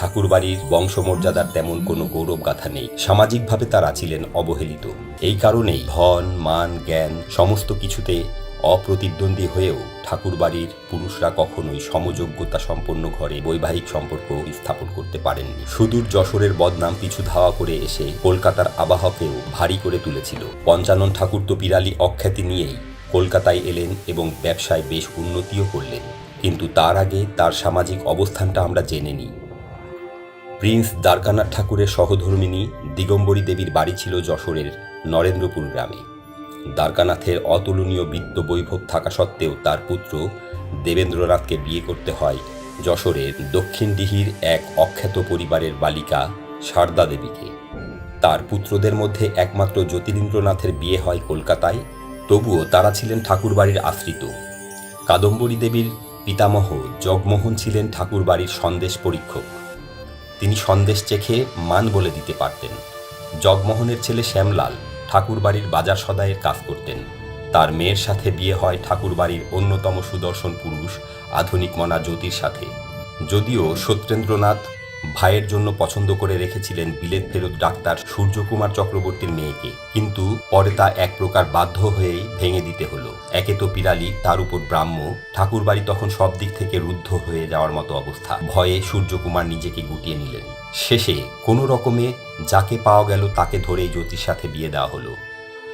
ঠাকুরবাড়ির বংশমর্যাদার তেমন কোনো গৌরব গাথা নেই। সামাজিকভাবে তারা ছিলেন অবহেলিত। এই কারণেই ধন, মান, জ্ঞান সমস্ত কিছুতে অপ্রতিদ্বন্দ্বী হয়েও ঠাকুরবাড়ির পুরুষরা কখনোই সমযোগ্যতা সম্পন্ন ঘরে বৈবাহিক সম্পর্ক স্থাপন করতে পারেননি। সুদূর যশোরের বদনাম পিছু ধাওয়া করে এসে কলকাতার আবাহকেও ভারী করে তুলেছিল। পঞ্চানন ঠাকুর তো পিরালি অখ্যাতি নিয়েই কলকাতায় এলেন এবং ব্যবসায় বেশ উন্নতিও করলেন। কিন্তু তার আগে তার সামাজিক অবস্থানটা আমরা জেনে নিই। প্রিন্স দ্বারকানাথ ঠাকুরের সহধর্মিনী দিগম্বরী দেবীর বাড়ি ছিল যশোরের নরেন্দ্রপুর গ্রামে। দ্বারকানাথের অতুলনীয় বিত্ত বৈভব থাকা সত্ত্বেও তার পুত্র দেবেন্দ্রনাথকে বিয়ে করতে হয় যশোরের দক্ষিণ ডিহির এক অখ্যাত পরিবারের বালিকা সারদা দেবীকে। তার পুত্রদের মধ্যে একমাত্র জ্যোতিরিন্দ্রনাথের বিয়ে হয় কলকাতায়, তবুও তারা ছিলেন ঠাকুরবাড়ির আশ্রিত। কাদম্বরী দেবীর পিতামহ জগমোহন ছিলেন ঠাকুরবাড়ির সন্দেশ পরীক্ষক। তিনি সন্দেশ চেখে মান বলে দিতে পারতেন। জগমোহনের ছেলে শ্যামলাল ঠাকুরবাড়ির বাজার সদায়ের কাজ করতেন। তার মেয়ের সাথে বিয়ে হয় ঠাকুরবাড়ির অন্যতম সুদর্শন পুরুষ আধুনিক মনা জ্যোতির সাথে। যদিও সত্যেন্দ্রনাথ ভাইয়ের জন্য পছন্দ করে রেখেছিলেন বিলেত ফেরত ডাক্তার সূর্যকুমার চক্রবর্তীর মেয়েকে। কিন্তু পরে তা এক প্রকার বাধ্য হয়েই ভেঙে দিতে হলো। একে তো পিরালি, তার উপর ব্রাহ্ম। ঠাকুরবাড়ি তখন সব দিক থেকে রুদ্ধ হয়ে যাওয়ার মতো অবস্থা। ভয়ে সূর্যকুমার নিজেকে গুটিয়ে নিলেন। শেষে কোনো রকমে যাকে পাওয়া গেল তাকে ধরেই জ্যোতির সাথে বিয়ে দেওয়া হলো।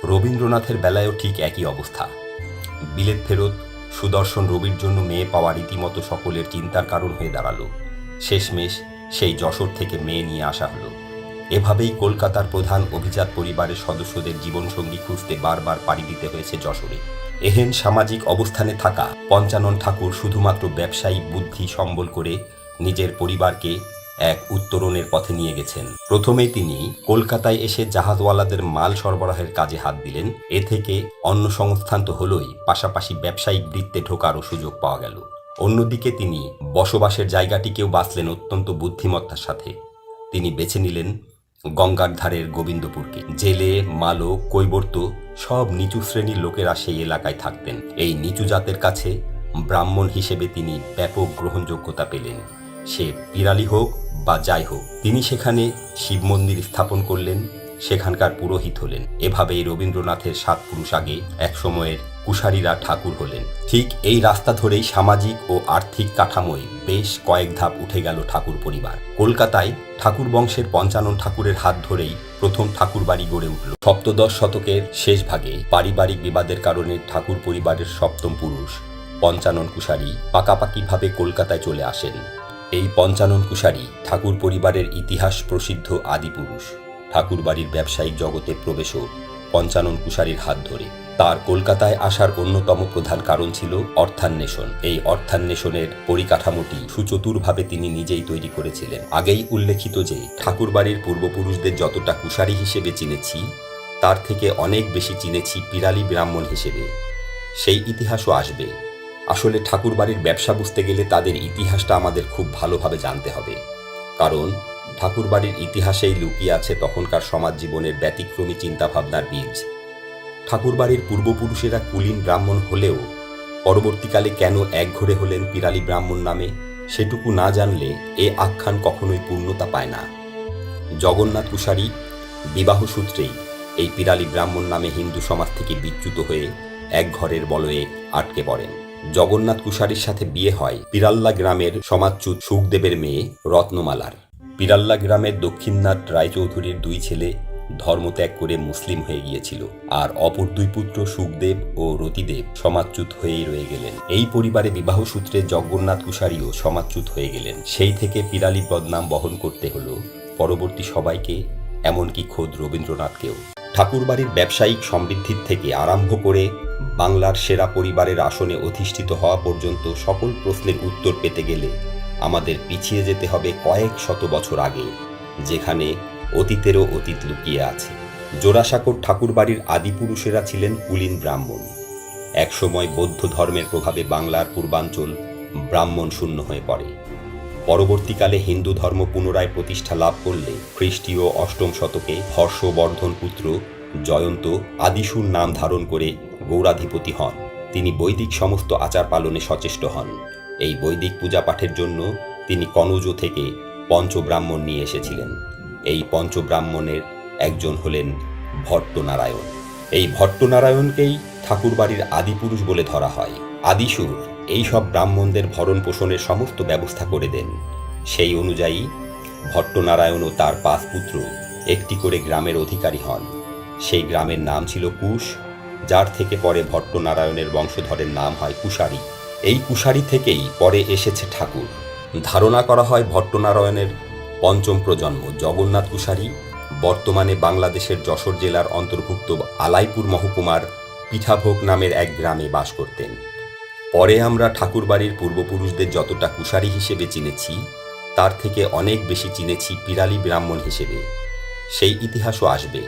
রবীন্দ্রনাথের বেলায়ও ঠিক একই অবস্থা। বিলেত ফেরত, সুদর্শন রবির জন্য মেয়ে পাওয়া রীতিমতো সকলের চিন্তার কারণ হয়ে দাঁড়াল। শেষমেশ সেই যশোর থেকে মেয়ে নিয়ে আসা হলো। এভাবেই কলকাতার প্রধান অভিজাত পরিবারের সদস্যদের জীবনসঙ্গী খুঁজতে বারবার পাড়ি দিতে হয়েছে যশোরে। এহেন সামাজিক অবস্থানে থাকা পঞ্চানন ঠাকুর শুধুমাত্র ব্যবসায়িক বুদ্ধি সম্বল করে নিজের পরিবারকে এক উত্তরণের পথে নিয়ে গেছেন। প্রথমেই তিনি কলকাতায় এসে জাহাজওয়ালাদের মাল সরবরাহের কাজে হাত দিলেন। এ থেকে অন্য সংস্থান তো হলোই, পাশাপাশি ব্যবসায়িক বৃত্তে ঢোকারও সুযোগ পাওয়া গেল। অন্যদিকে তিনি বসবাসের জায়গাটিকেও বাঁচলেন অত্যন্ত বুদ্ধিমত্তার সাথে। তিনি বেছে নিলেন গঙ্গার ধারের গোবিন্দপুরকে। জেলে মালো কৈবর্ত সব নিচু শ্রেণির লোকেরা সেই এলাকায় থাকতেন। এই নিচু জাতের কাছে ব্রাহ্মণ হিসেবে তিনি ব্যাপক গ্রহণযোগ্যতা পেলেন। সে পিরালি হোক বা যাই হোক, তিনি সেখানে শিব মন্দির স্থাপন করলেন সেখানকার পুরোহিত হলেন। এভাবেই রবীন্দ্রনাথের সাত পুরুষ আগে এক সময়ের কুশারীরা ঠাকুর হলেন। ঠিক এই রাস্তা ধরেই সামাজিক ও আর্থিক কাঠামোয় বেশ কয়েক ধাপ উঠে গেল ঠাকুর পরিবার। কলকাতায় ঠাকুর বংশের পঞ্চানন ঠাকুরের হাত ধরেই প্রথম ঠাকুর বাড়ি গড়ে উঠল। সপ্তদশ শতকের শেষ ভাগে পারিবারিক বিবাদের কারণে ঠাকুর পরিবারের সপ্তম পুরুষ, পঞ্চানন কুশারী পাকাপাকিভাবে কলকাতায় চলে আসেন। এই পঞ্চানন কুশারী ঠাকুর পরিবারের ইতিহাস প্রসিদ্ধ আদিপুরুষ। ঠাকুরবাড়ির ব্যবসায়িক জগতে প্রবেশও পঞ্চানন কুশারীর হাত ধরে। তার কলকাতায় আসার অন্যতম প্রধান কারণ ছিল অর্থান্বেষণ। এই অর্থান্বেষণের পরিকাঠামোটি সুচতুরভাবে তিনি নিজেই তৈরি করেছিলেন। আগেই উল্লেখিত যে, ঠাকুরবাড়ির পূর্বপুরুষদের যতটা কুশারী হিসেবে চিনেছি, তার থেকে অনেক বেশি চিনেছি পিরালি ব্রাহ্মণ হিসেবে। সেই ইতিহাসও আসবে। আসলে ঠাকুরবাড়ির ব্যবসা বুঝতে গেলে তাদের ইতিহাসটা আমাদের খুব ভালোভাবে জানতে হবে। কারণ ঠাকুরবাড়ির ইতিহাসেই লুকিয়ে আছে তখনকার সমাজ জীবনের ব্যতিক্রমী চিন্তাভাবনার বীজ। ঠাকুরবাড়ির পূর্বপুরুষেরা কুলীন ব্রাহ্মণ হলেও পরবর্তীকালে কেন একঘরে হলেন পিরালি ব্রাহ্মণ নামে, সেটুকু না জানলে এ আখ্যান কখনোই পূর্ণতা পায় না। জগন্নাথ কুশারী বিবাহ সূত্রেই এই পিরালি ব্রাহ্মণ নামে হিন্দু সমাজ থেকে বিচ্যুত হয়ে এক ঘরের বলয়ে আটকে পড়েন। জগন্নাথ কুশারীর সাথে বিয়ে হয় পিরাল্লা গ্রামের সমাজচ্যুত সুখদেবের মেয়ে রত্নমালার। পিরাল্লা গ্রামের দক্ষিণনাথ রায়চৌধুরীর দুই ছেলে ধর্মত্যাগ করে মুসলিম হয়ে গিয়েছিল আর অপর দুই পুত্র সুখদেব ও রতিদেব সমাজচ্যুত হয়েই রয়ে গেলেন। এই পরিবারে বিবাহ সূত্রে জগন্নাথ কুশারীও সমাজচ্যুত হয়ে গেলেন। সেই থেকে পিরালি বদনাম বহন করতে হলো পরবর্তী সবাইকে, এমনকি খোদ রবীন্দ্রনাথকেও। ঠাকুরবাড়ির ব্যবসায়িক সমৃদ্ধির থেকে আরম্ভ করে বাংলার সেরা পরিবারের আসনে অধিষ্ঠিত হওয়া পর্যন্ত সকল প্রশ্নের উত্তর পেতে গেলে আমাদের পিছিয়ে যেতে হবে কয়েক শত বছর আগে, যেখানে অতীতেরও অতীত লুকিয়ে আছে। জোড়াসাঁকোর ঠাকুরবাড়ির আদিপুরুষেরা ছিলেন কুলীন ব্রাহ্মণ। একসময় বৌদ্ধ ধর্মের প্রভাবে বাংলার পূর্বাঞ্চল ব্রাহ্মণ শূন্য হয়ে পড়ে। পরবর্তীকালে হিন্দু ধর্ম পুনরায় প্রতিষ্ঠা লাভ করলে খ্রিস্টীয় অষ্টম শতকে হর্ষবর্ধন পুত্র জয়ন্ত আদিসুর নাম ধারণ করে গৌরাধিপতি হন। তিনি বৈদিক সমস্ত আচার পালনে সচেষ্ট হন। এই বৈদিক পূজা পাঠের জন্য তিনি কনৌজ থেকে পঞ্চব্রাহ্মণ নিয়ে এসেছিলেন। এই পঞ্চব্রাহ্মণের একজন হলেন ভট্টনারায়ণ। এই ভট্টনারায়ণকেই ঠাকুরবাড়ির আদিপুরুষ বলে ধরা হয়। আদিসুর এই সব ব্রাহ্মণদের ভরণ পোষণের সমস্ত ব্যবস্থা করে দেন। সেই অনুযায়ী ভট্টনারায়ণ ও তার পাঁচ পুত্র একটি করে গ্রামের অধিকারী হন। সেই গ্রামের নাম ছিল কুশ, যার থেকে পরে ভট্টনারায়ণের বংশধরের নাম হয় কুশারী। এই কুশারি থেকেই পরে এসেছে ঠাকুর। ধারণা করা হয় ভট্টনারায়ণের পঞ্চম প্রজন্ম জগন্নাথ কুশারি, বর্তমানে বাংলাদেশের যশোর জেলার অন্তর্ভুক্ত আলাইপুর মহকুমার পিঠাভোগ নামের এক গ্রামে বাস করতেন। পরে আমরা ঠাকুরবাড়ির পূর্বপুরুষদের যতটা কুশারি হিসেবে চিনেছি, তার থেকে অনেক বেশি চিনেছি পিরালি ব্রাহ্মণ হিসেবে। সেই ইতিহাসও আসবে।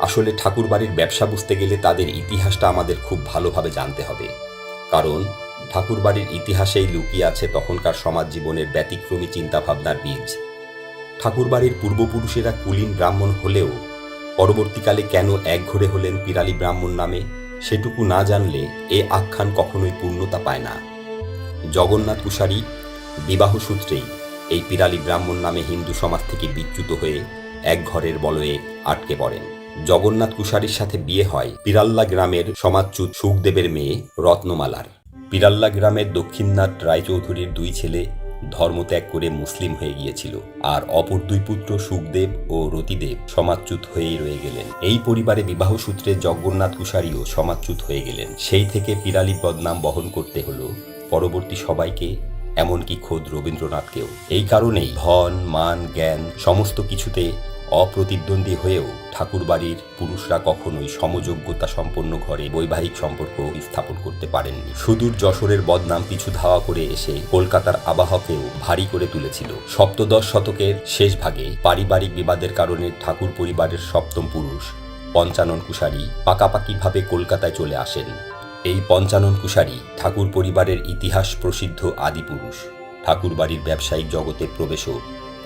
আসলে ঠাকুরবাড়ির ব্যবসা বুঝতে গেলে তাদের ইতিহাসটা আমাদের খুব ভালোভাবে জানতে হবে। কারণ ঠাকুরবাড়ির ইতিহাসেই লুকিয়ে আছে তখনকার সমাজ জীবনের ব্যতিক্রমী চিন্তাভাবনার বীজ। ঠাকুরবাড়ির পূর্বপুরুষেরা কুলীন ব্রাহ্মণ হলেও পরবর্তীকালে কেন একঘরে হলেন পিরালি ব্রাহ্মণ নামে, সেটুকু না জানলে এ আখ্যান কখনোই পূর্ণতা পায় না। জগন্নাথ কুশারী বিবাহ সূত্রেই এই পিরালি ব্রাহ্মণ নামে হিন্দু সমাজ থেকে বিচ্যুত হয়ে এক ঘরের বলয়ে আটকে পড়েন। জগন্নাথ কুশারীর সাথে বিয়ে হয় পিরাল্লা গ্রামের সমাজচ্যুত সুখদেবের মেয়ে রত্নমালার। পিরাল্লা গ্রামের দক্ষিণনাথ রায়চৌধুরীর দুই ছেলে ধর্মত্যাগ করে মুসলিম হয়ে গিয়েছিল, আর অপর দুই পুত্র সুখদেব ও রতিদেব সমাজচ্যুত হয়েই রয়ে গেলেন। এই পরিবারে বিবাহ সূত্রে জগন্নাথ কুশারীও সমাজচ্যুত হয়ে গেলেন। সেই থেকে পিরালি বদনাম বহন করতে হলো পরবর্তী সবাইকে, এমনকি খোদ রবীন্দ্রনাথকেও। এই কারণেই ধন, মান, জ্ঞান, সমস্ত কিছুতে অপ্রতিদ্বন্দ্বী হয়েও ঠাকুরবাড়ির পুরুষরা কখনোই সমযোগ্যতা সম্পন্ন ঘরে বৈবাহিক সম্পর্ক স্থাপন করতে পারেননি। সুদূর যশোরের বদনাম পিছু ধাওয়া করে এসে কলকাতার আবাহকেও ভারী করে তুলেছিল। সপ্তদশ শতকের শেষ ভাগে পারিবারিক বিবাদের কারণে ঠাকুর পরিবারের সপ্তম পুরুষ পঞ্চানন কুশারী পাকাপাকিভাবে কলকাতায় চলে আসেন। এই পঞ্চানন কুশারী ঠাকুর পরিবারের ইতিহাস প্রসিদ্ধ আদিপুরুষ ঠাকুরবাড়ির ব্যবসায়িক জগতে প্রবেশও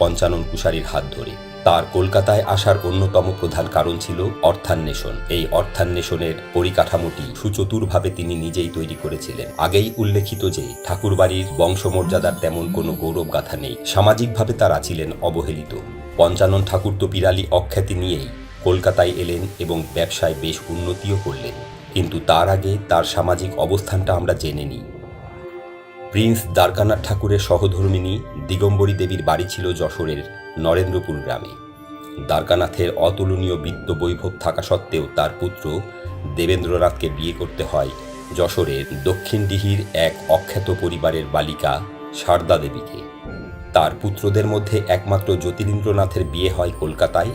পঞ্চানন কুশারীর হাত ধরে। তার কলকাতায় আসার অন্যতম প্রধান কারণ ছিল অর্থান্বেষণ। এই অর্থান্বেষণের পরিকাঠামোটি সুচতুরভাবে তিনি নিজেই তৈরি করেছিলেন। আগেই উল্লেখিত যে, ঠাকুরবাড়ির বংশমর্যাদার তেমন কোনো গৌরব গাথা নেই। সামাজিকভাবে তারা ছিলেন অবহেলিত। পঞ্চানন ঠাকুর তো বিরালি অখ্যাতি নিয়েই কলকাতায় এলেন এবং ব্যবসায় বেশ উন্নতিও করলেন। কিন্তু তার আগে তার সামাজিক অবস্থানটা আমরা জেনে নিই। প্রিন্স দ্বারকানাথ ঠাকুরের সহধর্মিনী দিগম্বরী দেবীর বাড়ি ছিল যশোরের নরেন্দ্রপুর গ্রামে। দ্বারকানাথের অতুলনীয় বিত্ত বৈভব থাকা সত্ত্বেও তার পুত্র দেবেন্দ্রনাথকে বিয়ে করতে হয় যশোরের দক্ষিণডিহির এক অখ্যাত পরিবারের বালিকা সারদা দেবীকে। তার পুত্রদের মধ্যে একমাত্র জ্যোতিরিন্দ্রনাথের বিয়ে হয় কলকাতায়,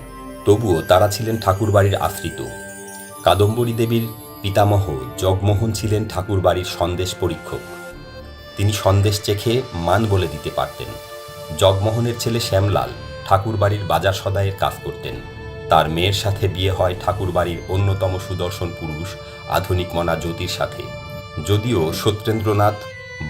তবুও তারা ছিলেন ঠাকুরবাড়ির আশ্রিত। কাদম্বরী দেবীর পিতামহ জগমোহন ছিলেন ঠাকুরবাড়ির সন্দেশ পরীক্ষক। তিনি সন্দেশ চেখে মান বলে দিতে পারতেন। জগমোহনের ছেলে শ্যামলাল ঠাকুরবাড়ির বাজার সদায়ের কাজ করতেন। তার মেয়ের সাথে বিয়ে হয় ঠাকুরবাড়ির অন্যতম সুদর্শন পুরুষ আধুনিক মনা জ্যোতির সাথে। যদিও সত্যেন্দ্রনাথ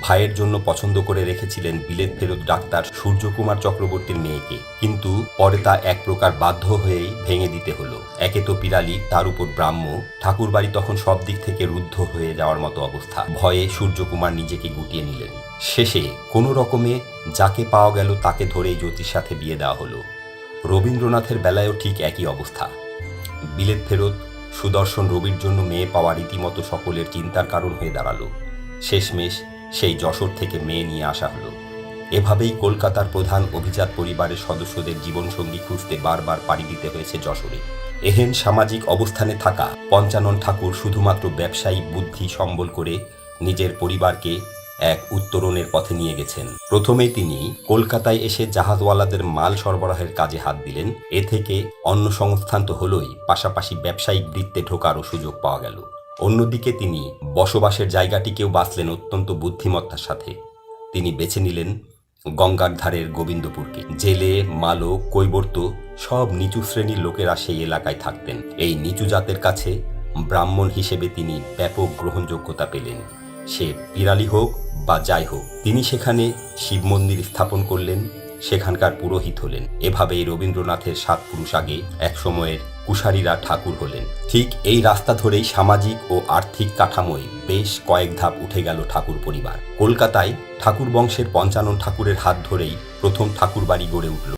ভাইয়ের জন্য পছন্দ করে রেখেছিলেন বিলেত ফেরত ডাক্তার সূর্যকুমার চক্রবর্তীর মেয়েকে। কিন্তু পরে তা এক প্রকার বাধ্য হয়েই ভেঙে দিতে হলো। একে তো পিরালি, তার উপর ব্রাহ্ম। ঠাকুরবাড়ি তখন সব দিক থেকে রুদ্ধ হয়ে যাওয়ার মতো অবস্থা। ভয়ে সূর্যকুমার নিজেকে গুটিয়ে নিলেন। শেষে কোনো রকমে যাকে পাওয়া গেল তাকে ধরেই জ্যোতির সাথে বিয়ে দেওয়া হলো। রবীন্দ্রনাথের বেলায়ও ঠিক একই অবস্থা। বিলেত ফেরত সুদর্শন রবির জন্য মেয়ে পাওয়া রীতিমতো সকলের চিন্তার কারণ হয়ে দাঁড়াল। শেষমেশ সেই যশোর থেকে মেয়ে নিয়ে আসা হলো। এভাবেই কলকাতার প্রধান অভিজাত পরিবারের সদস্যদের জীবনসঙ্গী খুঁজতে বারবার পাড়ি দিতে হয়েছে যশোরে। এহেন সামাজিক অবস্থানে থাকা পঞ্চানন ঠাকুর শুধুমাত্র ব্যবসায়িক বুদ্ধি সম্বল করে নিজের পরিবারকে এক উত্তরণের পথে নিয়ে গেছেন। প্রথমে তিনি কলকাতায় এসে জাহাজওয়ালাদের মাল সরবরাহের কাজে হাত দিলেন। এ থেকে অন্য সংস্থান তো হলোই, পাশাপাশি ব্যবসায়িক বৃত্তে ঢোকারও সুযোগ পাওয়া গেল। অন্যদিকে তিনি বসবাসের জায়গাটিকেও বাঁচলেন অত্যন্ত বুদ্ধিমত্তার সাথে। তিনি বেছে নিলেন গঙ্গার ধারের গোবিন্দপুরকে। জেলে, মালো, কৈবর্ত সব নিচু শ্রেণির লোকেরা সেই এলাকায় থাকতেন। এই নিচু জাতের কাছে ব্রাহ্মণ হিসেবে তিনি ব্যাপক গ্রহণযোগ্যতা পেলেন। সে পিরালি হোক বা যাই হোক, তিনি সেখানে শিব মন্দির স্থাপন করলেন, সেখানকার পুরোহিত হলেন। এভাবেই রবীন্দ্রনাথের সাত পুরুষ আগে এক সময়ের কুশারীরা ঠাকুর হলেন। ঠিক এই রাস্তা ধরেই সামাজিক ও আর্থিক কাঠামোয় বেশ কয়েক ধাপ উঠে গেল ঠাকুর পরিবার। কলকাতায় ঠাকুর বংশের পঞ্চানন ঠাকুরের হাত ধরেই প্রথম ঠাকুর বাড়ি গড়ে উঠল।